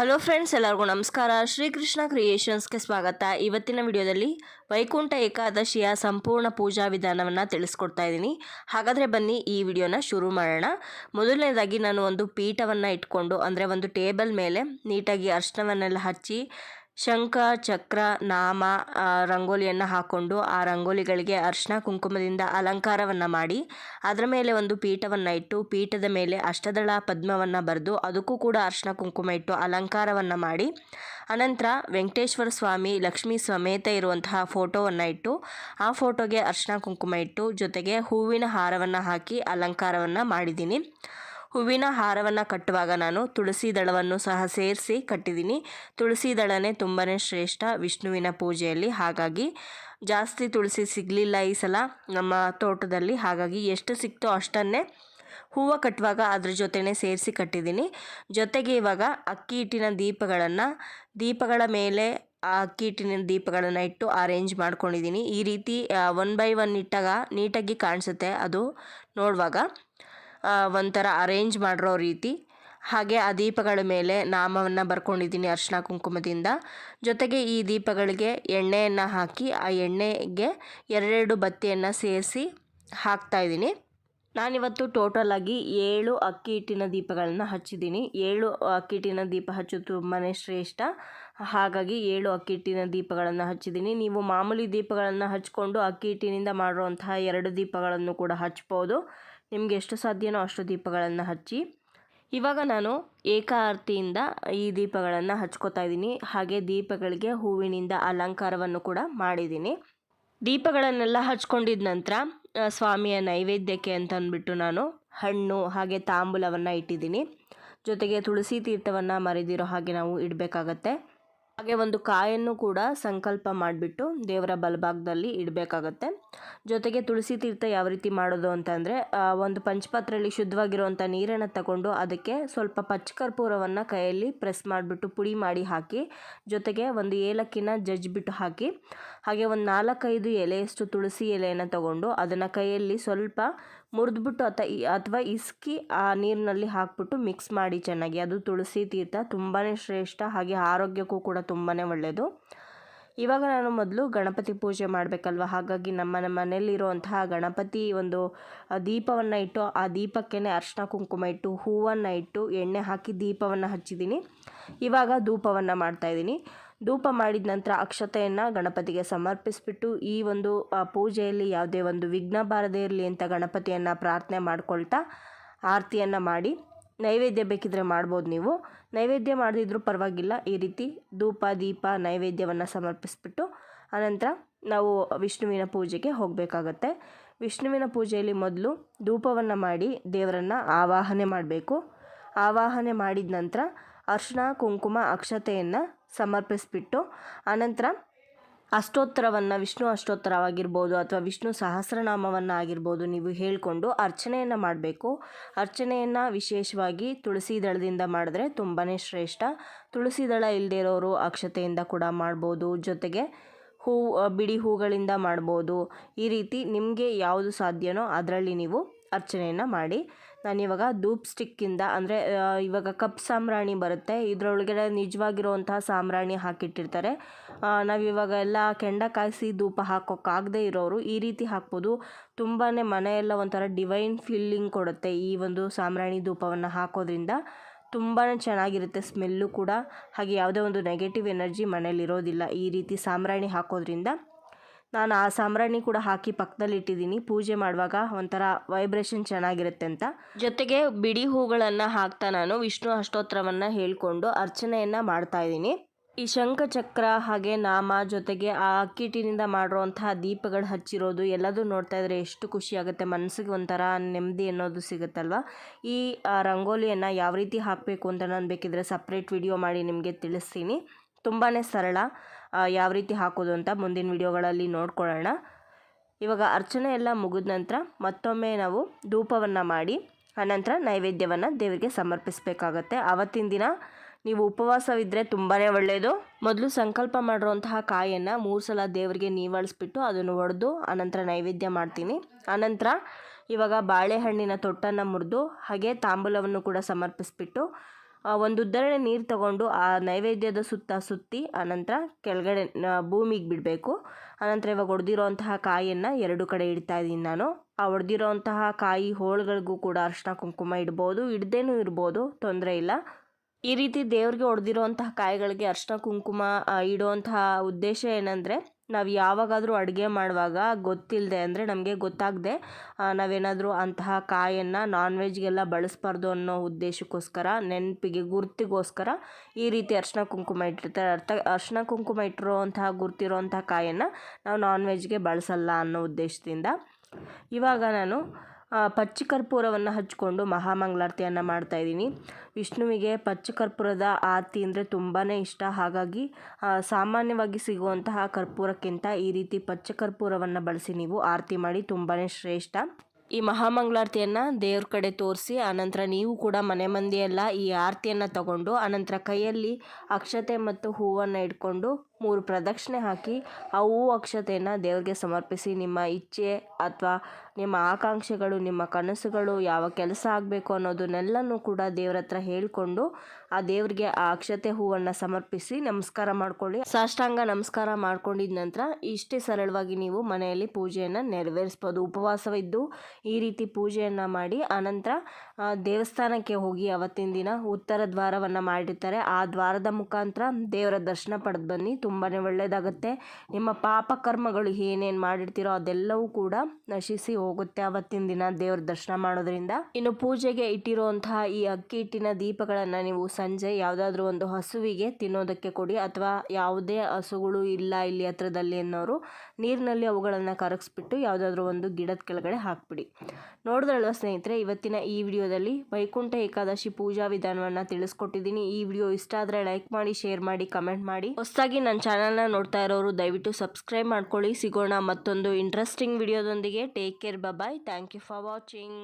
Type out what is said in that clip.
Hello friends, ಎಲ್ಲರಿಗೂ ನಮಸ್ಕಾರ. ಶ್ರೀಕೃಷ್ಣ ಕ್ರಿಯೇಷನ್ಸ್ಗೆ ಸ್ವಾಗತ. ಇವತ್ತಿನ ವಿಡಿಯೋದಲ್ಲಿ ವೈಕುಂಠ ಏಕಾದಶಿಯ ಸಂಪೂರ್ಣ ಪೂಜಾ ವಿಧಾನವನ್ನು ತಿಳಿಸ್ಕೊಡ್ತಾ ಇದ್ದೀನಿ. ಹಾಗಾದರೆ ಬನ್ನಿ ಈ ವಿಡಿಯೋನ ಶುರು ಮಾಡೋಣ. ಮೊದಲನೇದಾಗಿ ನಾನು ಒಂದು ಪೀಠವನ್ನು ಇಟ್ಕೊಂಡು, ಅಂದರೆ ಒಂದು ಟೇಬಲ್ ಮೇಲೆ ನೀಟಾಗಿ ಅರ್ಶನವನ್ನೆಲ್ಲ ಹಚ್ಚಿ ಶಂಖ, ಚಕ್ರ, ನಾಮ ರಂಗೋಲಿಯನ್ನು ಹಾಕ್ಕೊಂಡು ಆ ರಂಗೋಲಿಗಳಿಗೆ ಅರ್ಶಿನ ಕುಂಕುಮದಿಂದ ಅಲಂಕಾರವನ್ನು ಮಾಡಿ, ಅದರ ಮೇಲೆ ಒಂದು ಪೀಠವನ್ನು ಇಟ್ಟು ಪೀಠದ ಮೇಲೆ ಅಷ್ಟದಳ ಪದ್ಮವನ್ನು ಬರೆದು ಅದಕ್ಕೂ ಕೂಡ ಅರ್ಶಿನ ಕುಂಕುಮ ಇಟ್ಟು ಅಲಂಕಾರವನ್ನು ಮಾಡಿ, ಅನಂತರ ವೆಂಕಟೇಶ್ವರ ಸ್ವಾಮಿ, ಲಕ್ಷ್ಮೀ ಸಮೇತ ಇರುವಂತಹ ಫೋಟೋವನ್ನು ಇಟ್ಟು ಆ ಫೋಟೋಗೆ ಅರ್ಶಿನ ಕುಂಕುಮ ಇಟ್ಟು ಜೊತೆಗೆ ಹೂವಿನ ಹಾರವನ್ನು ಹಾಕಿ ಅಲಂಕಾರವನ್ನು ಮಾಡಿದ್ದೀನಿ. ಹೂವಿನ ಹಾರವನ್ನು ಕಟ್ಟುವಾಗ ನಾನು ತುಳಸಿ ದಳವನ್ನು ಸಹ ಸೇರಿಸಿ ಕಟ್ಟಿದ್ದೀನಿ. ತುಳಸಿ ದಳನೇ ತುಂಬಾ ಶ್ರೇಷ್ಠ. ವಿಷ್ಣುವಿನ ಪೂಜೆಯಲ್ಲಿ ಹಾಗಾಗಿ ಜಾಸ್ತಿ ತುಳಸಿ ಸಿಗಲಿಲ್ಲ ಈ ಸಲ. ನಮ್ಮ ತೋಟದಲ್ಲಿ ಹಾಗಾಗಿ ಎಷ್ಟು ಸಿಕ್ತೋ ಅಷ್ಟನ್ನೇ ಹೂವು ಕಟ್ಟುವಾಗ ಅದ್ರ ಜೊತೆನೇ ಸೇರಿಸಿ ಕಟ್ಟಿದ್ದೀನಿ. ಜೊತೆಗೆ ಇವಾಗ ಅಕ್ಕಿ ಹಿಟ್ಟಿನ ದೀಪಗಳನ್ನು, ದೀಪಗಳ ಮೇಲೆ ಆ ಅಕ್ಕಿ ಹಿಟ್ಟಿನ ದೀಪಗಳನ್ನು ಇಟ್ಟು ಅರೇಂಜ್ ಮಾಡ್ಕೊಂಡಿದ್ದೀನಿ. ಈ ರೀತಿ ಒನ್ ಬೈ ಒನ್ ಇಟ್ಟಾಗ ನೀಟಾಗಿ ಕಾಣಿಸುತ್ತೆ. ಅದು ನೋಡುವಾಗ. ಒಂಥರ ಅರೇಂಜ್ ಮಾಡಿರೋ ರೀತಿ. ಹಾಗೆ ಆ ದೀಪಗಳ ಮೇಲೆ ನಾಮವನ್ನು ಬರ್ಕೊಂಡಿದ್ದೀನಿ ಅರ್ಶಿನ ಕುಂಕುಮದಿಂದ. ಜೊತೆಗೆ ಈ ದೀಪಗಳಿಗೆ ಎಣ್ಣೆಯನ್ನು ಹಾಕಿ ಆ ಎಣ್ಣೆಗೆ ಎರಡೆರಡು ಬತ್ತಿಯನ್ನು ಸೇರಿಸಿ ಹಾಕ್ತಾಯಿದ್ದೀನಿ ನಾನಿವತ್ತು ಟೋಟಲ್ ಆಗಿ ಏಳು ಅಕ್ಕಿ ಹಿಟ್ಟಿನ ದೀಪಗಳನ್ನು ಹಚ್ಚಿದ್ದೀನಿ. ಏಳು ಅಕ್ಕಿ ಹಿಟ್ಟಿನ ದೀಪ ಹಚ್ಚೋದು ತುಂಬಾ ಶ್ರೇಷ್ಠ. ಹಾಗಾಗಿ ಏಳು ಅಕ್ಕಿ ಹಿಟ್ಟಿನ ದೀಪಗಳನ್ನು ಹಚ್ಚಿದ್ದೀನಿ. ನೀವು ಮಾಮೂಲಿ ದೀಪಗಳನ್ನು ಹಚ್ಕೊಂಡು ಅಕ್ಕಿ ಹಿಟ್ಟಿನಿಂದ ಮಾಡಿರುವಂತಹ ಎರಡು ದೀಪಗಳನ್ನು ಕೂಡ ಹಚ್ಬೋದು. ನಿಮಗೆ ಎಷ್ಟು ಸಾಧ್ಯನೋ ಅಷ್ಟು ದೀಪಗಳನ್ನು ಹಚ್ಚಿ. ಇವಾಗ ನಾನು ಏಕಾರ್ತಿಯಿಂದ ಈ ದೀಪಗಳನ್ನು ಹಚ್ಕೋತಾ ಇದ್ದೀನಿ. ಹಾಗೆ ದೀಪಗಳಿಗೆ ಹೂವಿನಿಂದ ಅಲಂಕಾರವನ್ನು ಕೂಡ ಮಾಡಿದ್ದೀನಿ. ದೀಪಗಳನ್ನೆಲ್ಲ ಹಚ್ಕೊಂಡಿದ ನಂತರ ಸ್ವಾಮಿಯ ನೈವೇದ್ಯಕ್ಕೆ ಅಂತ ಅಂದ್ಬಿಟ್ಟು ನಾನು ಹಣ್ಣು ಹಾಗೆ ತಾಂಬೂಲವನ್ನು ಇಟ್ಟಿದ್ದೀನಿ. ಜೊತೆಗೆ ತುಳಸಿ ತೀರ್ಥವನ್ನು ಮರೆದಿರೋ ಹಾಗೆ ನಾವು ಇಡಬೇಕಾಗತ್ತೆ. ಹಾಗೆ ಒಂದು ಕಾಯನ್ನು ಕೂಡ ಸಂಕಲ್ಪ ಮಾಡಿಬಿಟ್ಟು ದೇವರ ಬಲಭಾಗದಲ್ಲಿ ಇಡಬೇಕಾಗತ್ತೆ. ಜೊತೆಗೆ ತುಳಸಿ ತೀರ್ಥ ಯಾವ ರೀತಿ ಮಾಡೋದು ಅಂತಂದರೆ ಒಂದು ಪಂಚಪಾತ್ರೆಯಲ್ಲಿ ಶುದ್ಧವಾಗಿರುವಂಥ ನೀರನ್ನು ತಗೊಂಡು ಅದಕ್ಕೆ ಸ್ವಲ್ಪ ಪಚ್ಚಕರ್ಪೂರವನ್ನು ಕೈಯಲ್ಲಿ ಪ್ರೆಸ್ ಮಾಡಿಬಿಟ್ಟು ಪುಡಿ ಮಾಡಿ ಹಾಕಿ, ಜೊತೆಗೆ ಒಂದು ಏಲಕ್ಕಿನ ಜಜ್ಜಿಬಿಟ್ಟು ಹಾಕಿ, ಹಾಗೆ ಒಂದು ನಾಲ್ಕೈದು ಎಲೆಯಷ್ಟು ತುಳಸಿ ಎಲೆಯನ್ನು ತಗೊಂಡು ಅದನ್ನು ಕೈಯಲ್ಲಿ ಸ್ವಲ್ಪ ಮುರಿದ್ಬಿಟ್ಟು ಅಥ ಅಥವಾ ಇಸ್ಕಿ ಆ ನೀರಿನಲ್ಲಿ ಹಾಕ್ಬಿಟ್ಟು ಮಿಕ್ಸ್ ಮಾಡಿ ಚೆನ್ನಾಗಿ. ಅದು ತುಳಸಿ ತೀರ್ಥ ತುಂಬಾ ಶ್ರೇಷ್ಠ, ಹಾಗೆ ಆರೋಗ್ಯಕ್ಕೂ ಕೂಡ ತುಂಬಾ ಒಳ್ಳೆಯದು ಇವಾಗ ನಾನು ಮೊದಲು ಗಣಪತಿ ಪೂಜೆ ಮಾಡಬೇಕಲ್ವ? ಹಾಗಾಗಿ ನಮ್ಮ ನಮ್ಮ ಮನೆಯಲ್ಲಿರುವಂತಹ ಗಣಪತಿ ಒಂದು ದೀಪವನ್ನು ಇಟ್ಟು, ಆ ದೀಪಕ್ಕೆ ಅರ್ಶಿನ ಕುಂಕುಮ ಇಟ್ಟು, ಹೂವನ್ನು ಇಟ್ಟು, ಎಣ್ಣೆ ಹಾಕಿ ದೀಪವನ್ನು ಹಚ್ಚಿದ್ದೀನಿ. ಇವಾಗ ಧೂಪವನ್ನು ಮಾಡ್ತಾಯಿದ್ದೀನಿ ಧೂಪ ಮಾಡಿದ ನಂತರ ಅಕ್ಷತೆಯನ್ನು ಗಣಪತಿಗೆ ಸಮರ್ಪಿಸಿಬಿಟ್ಟು ಈ ಒಂದು ಪೂಜೆಯಲ್ಲಿ ಯಾವುದೇ ಒಂದು ವಿಘ್ನ ಬಾರದೇ ಇರಲಿ ಅಂತ ಗಣಪತಿಯನ್ನು ಪ್ರಾರ್ಥನೆ ಮಾಡಿಕೊಳ್ತಾ ಆರತಿಯನ್ನು ಮಾಡಿ ನೈವೇದ್ಯ ಬೇಕಿದ್ರೆ ಮಾಡ್ಬೋದು ನೀವು. ನೈವೇದ್ಯ ಮಾಡದಿದ್ರೂ ಪರವಾಗಿಲ್ಲ, ಈ ರೀತಿ ಧೂಪ, ದೀಪ, ನೈವೇದ್ಯವನ್ನು ಸಮರ್ಪಿಸಿಬಿಟ್ಟು ಅನಂತರ ನಾವು ವಿಷ್ಣುವಿನ ಪೂಜೆಗೆ ಹೋಗಬೇಕಾಗತ್ತೆ. ವಿಷ್ಣುವಿನ ಪೂಜೆಯಲ್ಲಿ ಮೊದಲು ಧೂಪವನ್ನು ಮಾಡಿ ದೇವರನ್ನು ಆವಾಹನೆ ಮಾಡಬೇಕು. ಆವಾಹನೆ ಮಾಡಿದ ನಂತರ ಅರ್ಶಿನ ಕುಂಕುಮ, ಅಕ್ಷತೆಯನ್ನು ಸಮರ್ಪಿಸ್ಬಿಟ್ಟು ಆನಂತರ ಅಷ್ಟೋತ್ತರವನ್ನು, ವಿಷ್ಣು ಅಷ್ಟೋತ್ತರವಾಗಿರ್ಬೋದು ಅಥವಾ ವಿಷ್ಣು ಸಹಸ್ರನಾಮವನ್ನು ಆಗಿರ್ಬೋದು ನೀವು ಹೇಳಿಕೊಂಡು ಅರ್ಚನೆಯನ್ನು ಮಾಡಬೇಕು. ಅರ್ಚನೆಯನ್ನು ವಿಶೇಷವಾಗಿ ತುಳಸಿ ದಳದಿಂದ ಮಾಡಿದ್ರೆ ತುಂಬಾ ಶ್ರೇಷ್ಠ. ತುಳಸಿ ದಳ ಇಲ್ಲದೆ ಇರೋರು ಅಕ್ಷತೆಯಿಂದ ಕೂಡ ಮಾಡ್ಬೋದು. ಜೊತೆಗೆ ಹೂ, ಬಿಡಿ ಹೂಗಳಿಂದ ಮಾಡ್ಬೋದು. ಈ ರೀತಿ ನಿಮಗೆ ಯಾವುದು ಸಾಧ್ಯನೋ ಅದರಲ್ಲಿ ನೀವು ಅರ್ಚನೆಯನ್ನು ಮಾಡಿ ನಾನಿವಾಗ ಧೂಪ್ ಸ್ಟಿಕ್ಕಿಂದ ಅಂದರೆ ಇವಾಗ ಕಪ್ ಸಾಂಬ್ರಾಣಿ ಬರುತ್ತೆ. ಇದರೊಳಗಡೆ ನಿಜವಾಗಿರುವಂತಹ ಸಾಂಬ್ರಾಣಿ ಹಾಕಿಟ್ಟಿರ್ತಾರೆ. ನಾವು ನಾವಿವಾಗ ಎಲ್ಲ ಕೆಂಡ ಕಾಯಿಸಿ ಧೂಪ ಹಾಕೋಕ್ಕಾಗದೇ ಇರೋರು ಈ ರೀತಿ ಹಾಕ್ಬೋದು. ತುಂಬಾ ಮನೆಯೆಲ್ಲ ಒಂಥರ ಡಿವೈನ್ ಫೀಲಿಂಗ್ ಕೊಡುತ್ತೆ ಈ ಒಂದು ಸಾಂಬ್ರಾಣಿ ಧೂಪವನ್ನು ಹಾಕೋದ್ರಿಂದ. ತುಂಬಾ ಚೆನ್ನಾಗಿರುತ್ತೆ ಸ್ಮೆಲ್ಲು ಕೂಡ. ಹಾಗೆ ಯಾವುದೇ ಒಂದು ನೆಗೆಟಿವ್ ಎನರ್ಜಿ ಮನೇಲಿರೋದಿಲ್ಲ ಈ ರೀತಿ ಸಾಂಬ್ರಾಣಿ ಹಾಕೋದ್ರಿಂದ. ನಾನು ಆ ಸಾಂಬ್ರಾಣಿ ಕೂಡ ಹಾಕಿ ಪಕ್ಕದಲ್ಲಿ ಇಟ್ಟಿದ್ದೀನಿ. ಪೂಜೆ ಮಾಡುವಾಗ ಒಂಥರ ವೈಬ್ರೇಷನ್ ಚೆನ್ನಾಗಿರುತ್ತೆ ಅಂತ. ಜೊತೆಗೆ ಬಿಡಿ ಹೂಗಳನ್ನು ಹಾಕ್ತಾ ನಾನು ವಿಷ್ಣು ಅಷ್ಟೋತ್ರವನ್ನು ಹೇಳಿಕೊಂಡು ಅರ್ಚನೆಯನ್ನು ಮಾಡ್ತಾ ಇದ್ದೀನಿ. ಈ ಶಂಖ ಚಕ್ರ ಹಾಗೆ ನಾಮ ಜೊತೆಗೆ ಆ ಅಕ್ಕಿಟ್ಟಿನಿಂದ ಮಾಡಿರುವಂತಹ ದೀಪಗಳು ಹಚ್ಚಿರೋದು ಎಲ್ಲದೂ ನೋಡ್ತಾ ಇದ್ರೆ ಎಷ್ಟು ಖುಷಿ ಆಗುತ್ತೆ. ಮನಸ್ಸಿಗೆ ಒಂಥರ ನೆಮ್ಮದಿ ಅನ್ನೋದು ಸಿಗುತ್ತಲ್ವ? ಈ ರಂಗೋಲಿಯನ್ನು ಯಾವ ರೀತಿ ಹಾಕಬೇಕು ಅಂತ ನಾನು ಬೇಕಿದ್ರೆ ಸಪ್ರೇಟ್ ವಿಡಿಯೋ ಮಾಡಿ ನಿಮಗೆ ತಿಳಿಸ್ತೀನಿ. ತುಂಬಾ ಸರಳ. ಯಾವ ರೀತಿ ಹಾಕೋದು ಅಂತ ಮುಂದಿನ ವಿಡಿಯೋಗಳಲ್ಲಿ ನೋಡ್ಕೊಳ್ಳೋಣ. ಇವಾಗ ಅರ್ಚನೆ ಎಲ್ಲ ಮುಗಿದ ನಂತರ ಮತ್ತೊಮ್ಮೆ ನಾವು ಧೂಪವನ್ನು ಮಾಡಿ ಆನಂತರ ನೈವೇದ್ಯವನ್ನು ದೇವರಿಗೆ ಸಮರ್ಪಿಸಬೇಕಾಗತ್ತೆ. ಆವತ್ತಿನ ದಿನ ನೀವು ಉಪವಾಸವಿದ್ದರೆ ತುಂಬಾ ಒಳ್ಳೆಯದು ಮೊದಲು ಸಂಕಲ್ಪ ಮಾಡಿರುವಂತಹ ಕಾಯನ್ನು ಮೂರು ಸಲ ದೇವರಿಗೆ ನೀವಳಿಸ್ಬಿಟ್ಟು ಅದನ್ನು ಒಡೆದು ಆನಂತರ ನೈವೇದ್ಯ ಮಾಡ್ತೀನಿ. ಆನಂತರ ಇವಾಗ ಬಾಳೆಹಣ್ಣಿನ ತೊಟ್ಟನ್ನು ಮುರಿದು ಹಾಗೆ ತಾಂಬೂಲವನ್ನು ಕೂಡ ಸಮರ್ಪಿಸ್ಬಿಟ್ಟು ಒಂದು ಉದ್ದರಣೆ ನೀರು ತಗೊಂಡು ಆ ನೈವೇದ್ಯದ ಸುತ್ತ ಸುತ್ತಿ, ಆನಂತರ ಕೆಳಗಡೆ ಭೂಮಿಗೆ ಬಿಡಬೇಕು. ಆನಂತರ ಇವಾಗ ಒಡೆದಿರೋಂತಹ ಕಾಯಿಯನ್ನು ಎರಡು ಕಡೆ ಇಡ್ತಾ ಇದ್ದೀನಿ ನಾನು. ಆ ಒಡೆದಿರೋಂತಹ ಕಾಯಿ ಹೋಳುಗಳಿಗೂ ಕೂಡ ಅರ್ಶಿನ ಕುಂಕುಮ ಇಡ್ಬೋದು, ಇಡ್ದೇನೂ ಇರ್ಬೋದು, ತೊಂದರೆ ಇಲ್ಲ. ಈ ರೀತಿ ದೇವ್ರಿಗೆ ಒಡೆದಿರೋಂತಹ ಕಾಯಿಗಳಿಗೆ ಅರ್ಶಿನ ಕುಂಕುಮ ಇಡುವಂತಹ ಉದ್ದೇಶ ಏನಂದರೆ ನಾವು ಯಾವಾಗಾದರೂ ಅಡುಗೆ ಮಾಡುವಾಗ ಗೊತ್ತಿಲ್ಲದೆ ಅಂದರೆ ನಮಗೆ ಗೊತ್ತಾಗದೆ ನಾವೇನಾದರೂ ಅಂತಹ ಕಾಯನ್ನು ನಾನ್ ವೆಜ್ಗೆಲ್ಲ ಬಳಸಬಾರ್ದು ಅನ್ನೋ ಉದ್ದೇಶಕ್ಕೋಸ್ಕರ, ನೆನಪಿಗೆ ಗುರ್ತಿಗೋಸ್ಕರ ಈ ರೀತಿ ಅರ್ಶಿನ ಕುಂಕುಮ ಇಟ್ಟಿರ್ತಾರೆ. ಅರ್ಥ, ಅರ್ಶಿನ ಕುಂಕುಮ ಇಟ್ಟಿರೋಂತಹ ಗುರ್ತಿರೋಂತಹ ಕಾಯನ್ನು ನಾವು ನಾನ್ ವೆಜ್ಗೆ ಬಳಸಲ್ಲ ಅನ್ನೋ ಉದ್ದೇಶದಿಂದ. ಇವಾಗ ನಾನು ಪಚ್ಚ ಕರ್ಪೂರವನ್ನು ಹಚ್ಕೊಂಡು ಮಹಾಮಂಗಳಾರತಿಯನ್ನು ಮಾಡ್ತಾಯಿದ್ದೀನಿ ವಿಷ್ಣುವಿಗೆ ಪಚ್ಚ ಕರ್ಪೂರದ ಆರತಿ ಅಂದರೆ ತುಂಬಾ ಇಷ್ಟ. ಹಾಗಾಗಿ ಸಾಮಾನ್ಯವಾಗಿ ಸಿಗುವಂತಹ ಕರ್ಪೂರಕ್ಕಿಂತ ಈ ರೀತಿ ಪಚ್ಚ ಕರ್ಪೂರವನ್ನು ಬಳಸಿ ನೀವು ಆರತಿ ಮಾಡಿ ತುಂಬಾ ಶ್ರೇಷ್ಠ. ಈ ಮಹಾಮಂಗಳಾರತಿಯನ್ನು ದೇವ್ರ ಕಡೆ ತೋರಿಸಿ, ಆನಂತರ ನೀವು ಕೂಡ ಮನೆ ಮಂದಿಯೆಲ್ಲ ಈ ಆರತಿಯನ್ನು ತಗೊಂಡು, ಆನಂತರ ಕೈಯಲ್ಲಿ ಅಕ್ಷತೆ ಮತ್ತು ಹೂವನ್ನು ಇಟ್ಕೊಂಡು ಮೂರು ಪ್ರದಕ್ಷಿಣೆ ಹಾಕಿ ಆ ಹೂ ಅಕ್ಷತೆಯನ್ನು ದೇವರಿಗೆ ಸಮರ್ಪಿಸಿ ನಿಮ್ಮ ಇಚ್ಛೆ ಅಥವಾ ನಿಮ್ಮ ಆಕಾಂಕ್ಷೆಗಳು, ನಿಮ್ಮ ಕನಸುಗಳು ಯಾವ ಕೆಲಸ ಆಗಬೇಕು ಅನ್ನೋದನ್ನೆಲ್ಲನೂ ಕೂಡ ದೇವ್ರ ಹತ್ರ ಹೇಳಿಕೊಂಡು ಆ ದೇವರಿಗೆ ಆ ಅಕ್ಷತೆ ಹೂವನ್ನು ಸಮರ್ಪಿಸಿ ನಮಸ್ಕಾರ ಮಾಡ್ಕೊಳ್ಳಿ. ಸಾಷ್ಟಾಂಗ ನಮಸ್ಕಾರ ಮಾಡ್ಕೊಂಡಿದ ನಂತರ ಇಷ್ಟೇ ಸರಳವಾಗಿ ನೀವು ಮನೆಯಲ್ಲಿ ಪೂಜೆಯನ್ನು ನೆರವೇರಿಸ್ಬೋದು. ಉಪವಾಸವಿದ್ದು ಈ ರೀತಿ ಪೂಜೆಯನ್ನು ಮಾಡಿ ಆನಂತರ ದೇವಸ್ಥಾನಕ್ಕೆ ಹೋಗಿ ಅವತ್ತಿನ ದಿನ ಉತ್ತರ ದ್ವಾರವನ್ನು ಮಾಡಿರ್ತಾರೆ. ಆ ದ್ವಾರದ ಮುಖಾಂತರ ದೇವರ ದರ್ಶನ ಪಡೆದು ಬನ್ನಿ. ತುಂಬಾ ಒಳ್ಳೆಯದಾಗುತ್ತೆ ನಿಮ್ಮ ಪಾಪ ಕರ್ಮಗಳು ಏನೇನು ಮಾಡಿರ್ತೀರೋ ಅದೆಲ್ಲವೂ ಕೂಡ ನಶಿಸಿ ಹೋಗುತ್ತೆ ಅವತ್ತಿನ ದಿನ ದೇವರ ದರ್ಶನ ಮಾಡೋದ್ರಿಂದ. ಇನ್ನು ಪೂಜೆಗೆ ಇಟ್ಟಿರುವಂತಹ ಈ ಅಕ್ಕಿ ಹಿಟ್ಟಿನ ದೀಪಗಳನ್ನು ನೀವು ಸಂಜೆ ಯಾವುದಾದ್ರೂ ಒಂದು ಹಸುವಿಗೆ ತಿನ್ನೋದಕ್ಕೆ ಕೊಡಿ. ಅಥವಾ ಯಾವುದೇ ಹಸುಗಳು ಇಲ್ಲ ಇಲ್ಲಿ ಹತ್ರದಲ್ಲಿ ಅನ್ನೋರು ನೀರಿನಲ್ಲಿ ಅವುಗಳನ್ನು ಕರಗಿಸ್ಬಿಟ್ಟು ಯಾವುದಾದ್ರೂ ಒಂದು ಗಿಡದ ಕೆಳಗಡೆ ಹಾಕ್ಬಿಡಿ. ನೋಡಿದ್ರಲ್ವ ಸ್ನೇಹಿತರೆ, ಇವತ್ತಿನ ಈ ವಿಡಿಯೋದಲ್ಲಿ ವೈಕುಂಠ ಏಕಾದಶಿ ಪೂಜಾ ವಿಧಾನವನ್ನು ತಿಳಿಸ್ಕೊಟ್ಟಿದ್ದೀನಿ. ಈ ವಿಡಿಯೋ ಇಷ್ಟ ಆದರೆ ಲೈಕ್ ಮಾಡಿ ಶೇರ್ ಮಾಡಿ ಕಮೆಂಟ್ ಮಾಡಿ. ಹೊಸದಾಗಿ ನನ್ನ ಚಾನಲ್ನ ನೋಡ್ತಾ ಇರೋರು ದಯವಿಟ್ಟು ಸಬ್ಸ್ಕ್ರೈಬ್ ಮಾಡ್ಕೊಳ್ಳಿ. ಸಿಗೋಣ ಮತ್ತೊಂದು interesting ವಿಡಿಯೋದೊಂದಿಗೆ take care bye thank you for watching